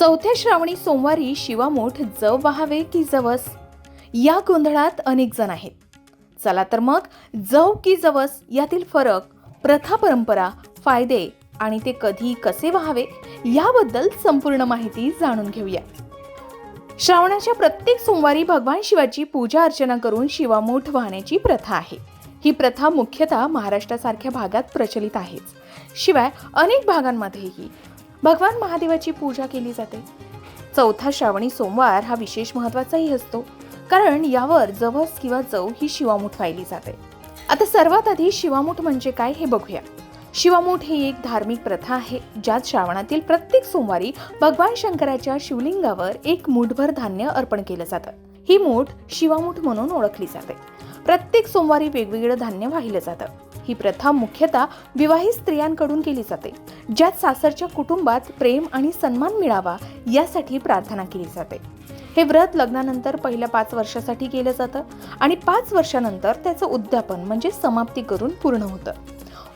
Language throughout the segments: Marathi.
चौथ्या श्रावणी सोमवारी शिवामोठ जव वाहावे की जवस? या गोंधळात अनेक जण आहेत. चला तर मग जव की जवस यातील फरक प्रथा परंपरा फायदे आणि ते कधी कसे व्हावे याबद्दल संपूर्ण माहिती जाणून घेऊया. श्रावणाच्या प्रत्येक सोमवारी भगवान शिवाची पूजा अर्चना करून शिवामोठ वाहण्याची प्रथा आहे. ही प्रथा मुख्यतः महाराष्ट्रासारख्या भागात प्रचलित आहेच. शिवाय अनेक भागांमध्येही भगवान महादेवाची पूजा केली जाते. चौथा श्रावणी सोमवार हा विशेष महत्वाचाही असतो कारण यावर जवस किंवा जव ही शिवामूठ वाहिली जाते. आता सर्वात आधी शिवामूठ म्हणजे काय हे बघूया. शिवामूठ ही एक धार्मिक प्रथा आहे ज्यात श्रावणातील प्रत्येक सोमवारी भगवान शंकराच्या शिवलिंगावर एक मूठभर धान्य अर्पण केलं जातं. ही मूठ शिवामूठ म्हणून ओळखली जाते. प्रत्येक सोमवारी वेगवेगळं धान्य वाहिलं जातं. ही प्रथा मुख्यतः विवाहित स्त्रियांकडून केली जाते ज्यात सासरच्या कुटुंबात प्रेम आणि सन्मान मिळावा यासाठी प्रार्थना केली जाते. हे व्रत लग्नानंतर पहिल्या पाच वर्षासाठी केलं जातं आणि पाच वर्षानंतर त्याचं उद्यापन म्हणजे समाप्ती करून पूर्ण होतं.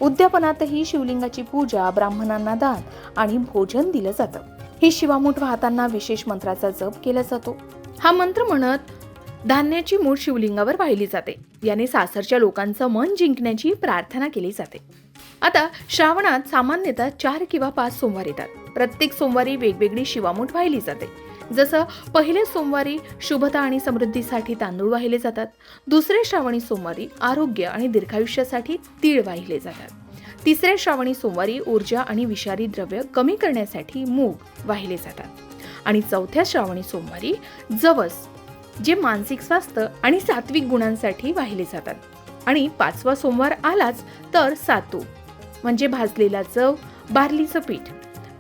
उद्यापनातही शिवलिंगाची पूजा ब्राह्मणांना दान आणि भोजन दिलं जातं. ही शिवामूठ वाहताना विशेष मंत्राचा जप केला जातो. हा मंत्र म्हणत धान्याची मूठ शिवलिंगावर वाहिली जाते. याने सासरच्या लोकांचं मन जिंकण्याची प्रार्थना केली जाते. आता श्रावणात सामान्यतः चार किंवा पाच सोमवार येतात. प्रत्येक सोमवारी वेगवेगळी शिवामूठ वाहिली जाते. जसं पहिल्या सोमवारी शुभता आणि समृद्धीसाठी तांदूळ वाहिले जातात. दुसऱ्या श्रावणी सोमवारी आरोग्य आणि दीर्घायुष्यासाठी तीळ वाहिले जातात. तिसऱ्या श्रावणी सोमवारी ऊर्जा आणि विषारी द्रव्य कमी करण्यासाठी मूग वाहिले जातात. आणि चौथ्या श्रावणी सोमवारी जवस जे मानसिक स्वास्थ्य आणि सात्विक गुणांसाठी वाहिले जातात. आणि पाचवा सोमवार आलाच तर सातू म्हणजे भाजलेला चव बार्लीचं पीठ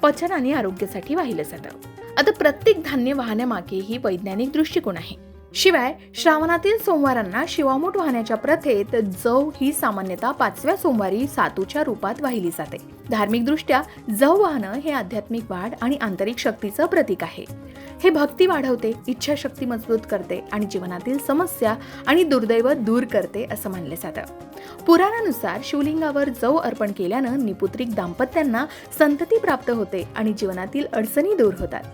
पचन आणि आरोग्यासाठी वाहिलं जातं. आता प्रत्येक धान्य वाहण्यामागे ही वैज्ञानिक दृष्टिकोन आहे. शिवाय श्रावणातील सोमवारांना शिवामूठ वाहण्याच्या प्रथेत जव ही सामान्यतः पाचव्या सोमवारी सातूच्या रूपात वाहिली जाते. धार्मिकदृष्ट्या जव वाहनं हे आध्यात्मिक वाढ आणि आंतरिक शक्तीचं प्रतीक आहे. हे भक्ती वाढवते इच्छाशक्ती मजबूत करते आणि जीवनातील समस्या आणि दुर्दैव दूर करते असं मानलं जातं. पुराणानुसार शिवलिंगावर जव अर्पण केल्यानं निपुत्रिक दाम्पत्यांना संतती प्राप्त होते आणि जीवनातील अडचणी दूर होतात.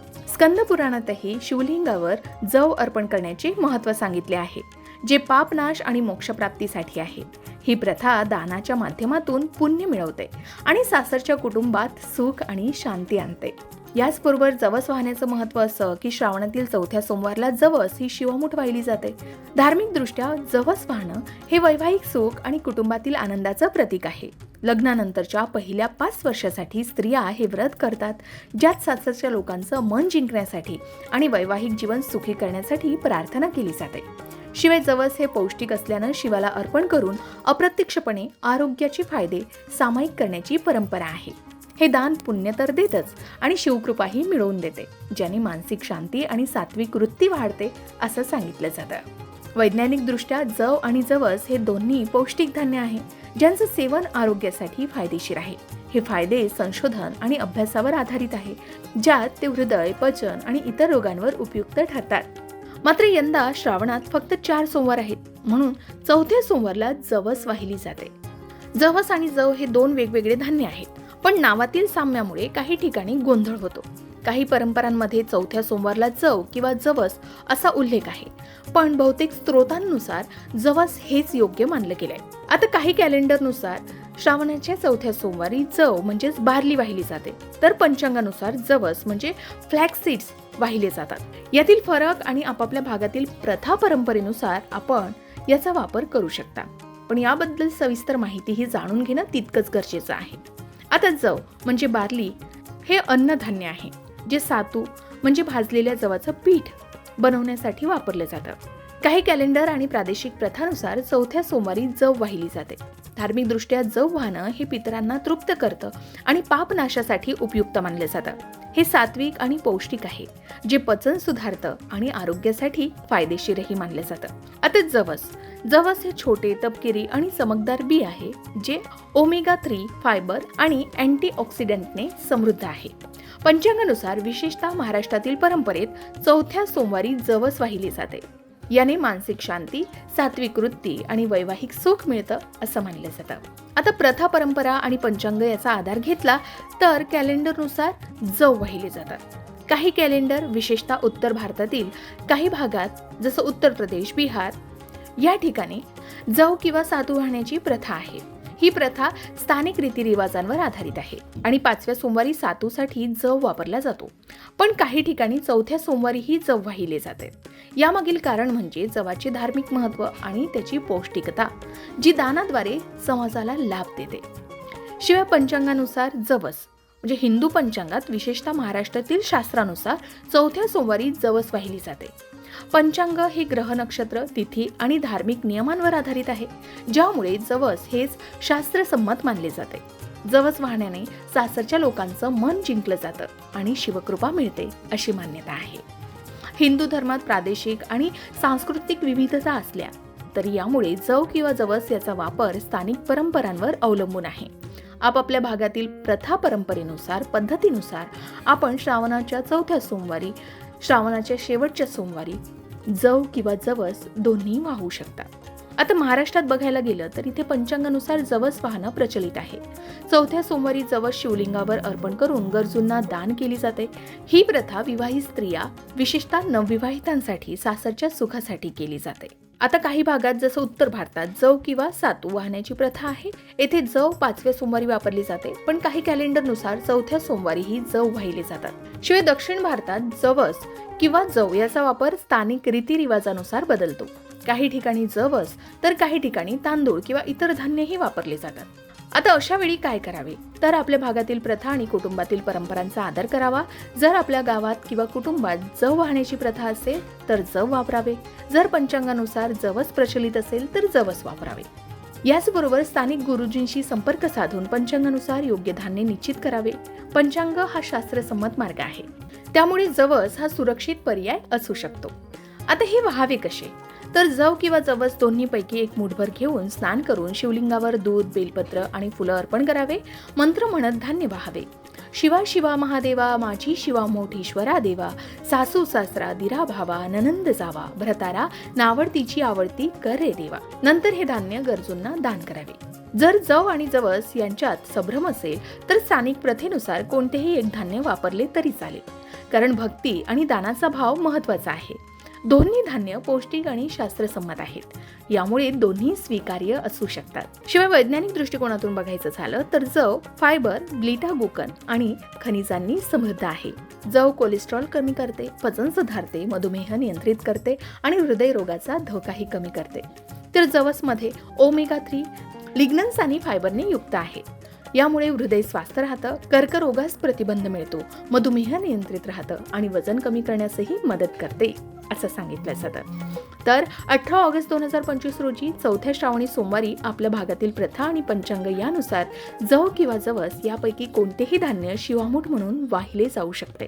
स्कंद पुराणातही शिवलिंगावर जव अर्पण करण्याचे महत्त्व सांगितले आहे जे पापनाश आणि मोक्षप्राप्तीसाठी आहे ही प्रथा दानाच्या माध्यमातून पुण्य मिळवते आणि सासरच्या कुटुंबात सुख आणि शांती आणते. याचबरोबर जवस वाहण्याचं महत्त्व असं की श्रावणातील चौथ्या सोमवारला जवस ही शिवमुठ वाहिली जाते. धार्मिकदृष्ट्या जवस वाहणं हे वैवाहिक सुख आणि कुटुंबातील आनंदाचं प्रतीक आहे. लग्नानंतरच्या पहिल्या पाच वर्षासाठी स्त्रिया हे व्रत करतात ज्यात सासरच्या लोकांचं मन जिंकण्यासाठी आणि वैवाहिक जीवन सुखी करण्यासाठी प्रार्थना केली जाते. शिवाय जवस हे पौष्टिक असल्यानं शिवाला अर्पण करून अप्रत्यक्षपणे आरोग्याचे फायदे सामायिक करण्याची परंपरा आहे. हे दान पुण्य तर देतच आणि शिवकृपाही मिळवून देते ज्याने मानसिक शांती आणि सात्विक वृत्ती वाढते असं सांगितलं जातं. वैज्ञानिकदृष्ट्या जव आणि जवस हे दोन्ही पौष्टिक धान्य आहे ज्यांचं सेवन आरोग्यासाठी फायदेशीर आहे. हे फायदे संशोधन आणि अभ्यासावर आधारित आहे ज्यात ते हृदय पचन आणि इतर रोगांवर उपयुक्त ठरतात. मात्र यंदा श्रावणात फक्त चार सोमवार आहेत म्हणून चौथ्या सोमवारला जवस वाहिली जाते. जवस आणि जव हे दोन वेगवेगळे धान्य आहेत पण नावातील साम्यामुळे काही ठिकाणी गोंधळ होतो. काही परंपरांमध्ये चौथ्या सोमवारला जव किंवा जवस असा उल्लेख आहे. पण बहुतेक स्त्रोतांनुसार जवस हेच योग्य मानलं गेलंय. आता काही कॅलेंडरनुसार श्रावणाच्या चौथ्या सोमवारी जव म्हणजेच बारली वाहिली जाते. तर पंचांगानुसार जवस म्हणजे फ्लॅक्स सीड्स वाहिले जातात. यातील फरक आणि आपापल्या भागातील प्रथा परंपरेनुसार आपण याचा वापर करू शकता. पण याबद्दल सविस्तर माहिती ही जाणून घेणं तितकंच गरजेचं आहे. आता जव म्हणजे बार्ली हे अन्नधान्य आहे. जे सातू म्हणजे भाजलेल्या जवाचं पीठ बनवण्यासाठी वापरलं जातं. काही कॅलेंडर आणि प्रादेशिक प्रथानुसार चौथ्या सोमवारी जव वाहिली जाते. धार्मिकदृष्ट्या जव वाहनं हे पितरांना तृप्त करतं आणि पापनाशासाठी उपयुक्त मानलं जातं. हे सात्विक आणि पौष्टिक आहे जे पचन सुधारतं आणि आरोग्यासाठी फायदेशीरही मानलं जातं. आता जवस. जवस हे छोटे तपकिरी आणि चमकदार बी आहे जे ओमेगा थ्री फायबर आणि अँटीऑक्सिडंटने समृद्ध आहे. पंचांगानुसार विशेषतः महाराष्ट्रातील परंपरेत चौथ्या सोमवारी जवस वाहिली जाते. याने मानसिक शांती सात्विक वृत्ती आणि वैवाहिक सुख मिळतं असं मानलं जातं. आता प्रथा परंपरा आणि पंचांग याचा आधार घेतला तर कॅलेंडरनुसार जव वाहिले जातात. काही कॅलेंडर विशेषतः उत्तर भारतातील काही भागात जसं उत्तर प्रदेश बिहार या ठिकाणी जव किंवा साधू वाहण्याची प्रथा आहे. ही प्रथा स्थानिक रीतिरिवाजांवर आधारित आहे आणि पाचव्या सोमवारी सातूसाठी जव वापरला जातो. पण काही ठिकाणी चौथ्या सोमवारीही जव वाहिले जाते. यामागील कारण म्हणजे जवाचे धार्मिक महत्त्व आणि त्याची पौष्टिकता जी दानाद्वारे समाजाला लाभ देते. शिवाय पंचांगानुसार जवस म्हणजे हिंदू पंचांगात विशेषतः महाराष्ट्रातील शास्त्रानुसार चौथ्या सोमवारी जवस वाहिली जाते. पंचांग हे ग्रह नक्षत्र तिथी आणि धार्मिक नियमांवर आधारित आहे ज्यामुळे जवस हेच शास्त्रसंमत मानले जाते. जवस वाहण्याने सासरच्या लोकांचं मन जिंकलं जातं आणि शिवकृपा मिळते अशी मान्यता आहे. हिंदू धर्मात प्रादेशिक आणि सांस्कृतिक विविधता असल्या तरी यामुळे जव किंवा जवस याचा वापर स्थानिक परंपरांवर अवलंबून आहे. आपापल्या भागातील प्रथा परंपरेनुसार पद्धतीनुसार आपण श्रावणाच्या चौथ्या सोमवारी श्रावणाच्या शेवटच्या सोमवारी जव किंवा जवस दोन्ही वाहू शकतात. आता महाराष्ट्रात बघायला गेलं तर इथे पंचांगानुसार जवस वाहनं प्रचलित आहे. चौथ्या सोमवारी जवस शिवलिंगावर अर्पण करून गरजूंना दान केली जाते. ही प्रथा विवाहित स्त्रिया विशेषतः नवविवाहितांसाठी सासरच्या सुखासाठी केली जाते. आता काही भागात जसं उत्तर भारतात जव किंवा सातू वाहण्याची प्रथा आहे. येथे जव पाचव्या सोमवारी वापरली जाते पण काही कॅलेंडरनुसार चौथ्या सोमवारी ही जव वाहिले जातात. शिवाय दक्षिण भारतात जवस किंवा जव याचा वापर स्थानिक रीतिरिवाजानुसार बदलतो. काही ठिकाणी जवस तर काही ठिकाणी तांदूळ किंवा इतर धान्यही वापरले जातात. आता अशा वेळी काय करावे? तर आपल्या भागातील प्रथा आणि कुटुंबातील परंपरांचा आदर करावा. जर आपल्या गावात किंवा कुटुंबात जव वाहण्याची प्रथा असेल तर जव वापरावे. जर पंचांगानुसार जवस प्रचलित असेल तर जवस वापरावे. याचबरोबर स्थानिक गुरुजींशी संपर्क साधून पंचांगानुसार योग्य धान्य निश्चित करावे. पंचांग हा शास्त्रसंमत मार्ग आहे. त्यामुळे जवस हा सुरक्षित पर्याय असू शकतो. आता हे व्हावे कसे? तर जव किंवा जवस दोन्हीपैकी एक मुठभर घेऊन स्नान करून शिवलिंगावर दूध बेलपत्र आणि फुलं अर्पण करावे. मंत्र म्हणत धान्य वाहावे. शिवा शिवा महादेवा माझी शिवा मोठीश्वरा देवा. सासू सासरा दिरा भावा ननंद जावा. भ्रतारा नावडतीची आवडती कर रे देवा. नंतर हे धान्य गरजूंना दान करावे. जर जव आणि जवस यांच्यात संभ्रम असेल तर स्थानिक प्रथेनुसार कोणतेही एक धान्य वापरले तरी चालेल. कारण भक्ती आणि दानाचा भाव महत्त्वाचा आहे. दोन्ही धान्य पौष्टिक आणि शास्त्रसंमत आहेत. यामुळे दोन्ही स्वीकार्य असू शकतात. शिवाय वैज्ञानिक दृष्टिकोनातून बघायचं झालं तर जव फायबर ब्लिटा गुकन आणि खनिजांनी समृद्ध आहे. जव कोलेस्ट्रॉल कमी करते पचन सुधारते मधुमेह नियंत्रित करते आणि हृदयरोगाचा धोकाही कमी करते. तर जवसमध्ये ओमेगा थ्री लिग्नन्स आणि फायबरने युक्त आहे. यामुळे हृदय स्वास्थ राहतं कर्करोगास प्रतिबंध मिळतो मधुमेह नियंत्रित राहतं आणि वजन कमी करण्यासही मदत करते. असं सांगितलं जातं तर अठरा ऑगस्ट दोन हजार पंचवीस रोजी चौथ्या श्रावणी सोमवारी आपल्या भागातील प्रथा आणि पंचांग यानुसार जव किंवा जवस यापैकी कोणतेही धान्य शिवामूठ म्हणून वाहिले जाऊ शकते.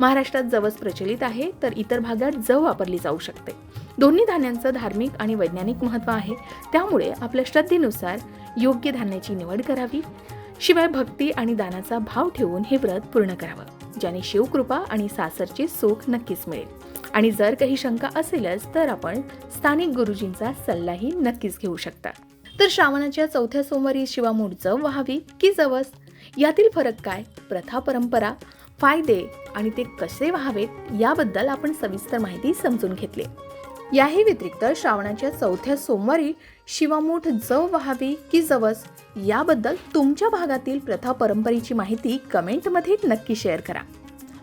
महाराष्ट्रात जवस प्रचलित आहे तर इतर भागात जव वापरली जाऊ शकते. दोन्ही धान्यांचं धार्मिक आणि वैज्ञानिक महत्त्व आहे. त्यामुळे आपल्या श्रद्धेनुसार योग्य धान्याची निवड करावी. शिवाय भक्ती आणि दानाचा भाव ठेवून हे व्रत पूर्ण करावं ज्याने शिवकृपा आणि सासरचे सुख नक्कीच मिळेल. आणि जर काही शंका असेलच तर आपण स्थानिक गुरुजींचा सल्लाही नक्कीच घेऊ शकता. तर श्रावणाच्या चौथ्या सोमवारी शिवामूठ जव व्हावी की जवस? यातील फरक काय? प्रथा परंपरा फायदे आणि ते कसे व्हावेत? याबद्दल आपण सविस्तर माहिती समजून घेतली. याही व्यतिरिक्त श्रावणाच्या चौथ्या सोमवारी शिवामूठ जव व्हावी की जवस? याबद्दल तुमच्या भागातील प्रथा परंपरेची माहिती कमेंटमध्ये नक्की शेअर करा.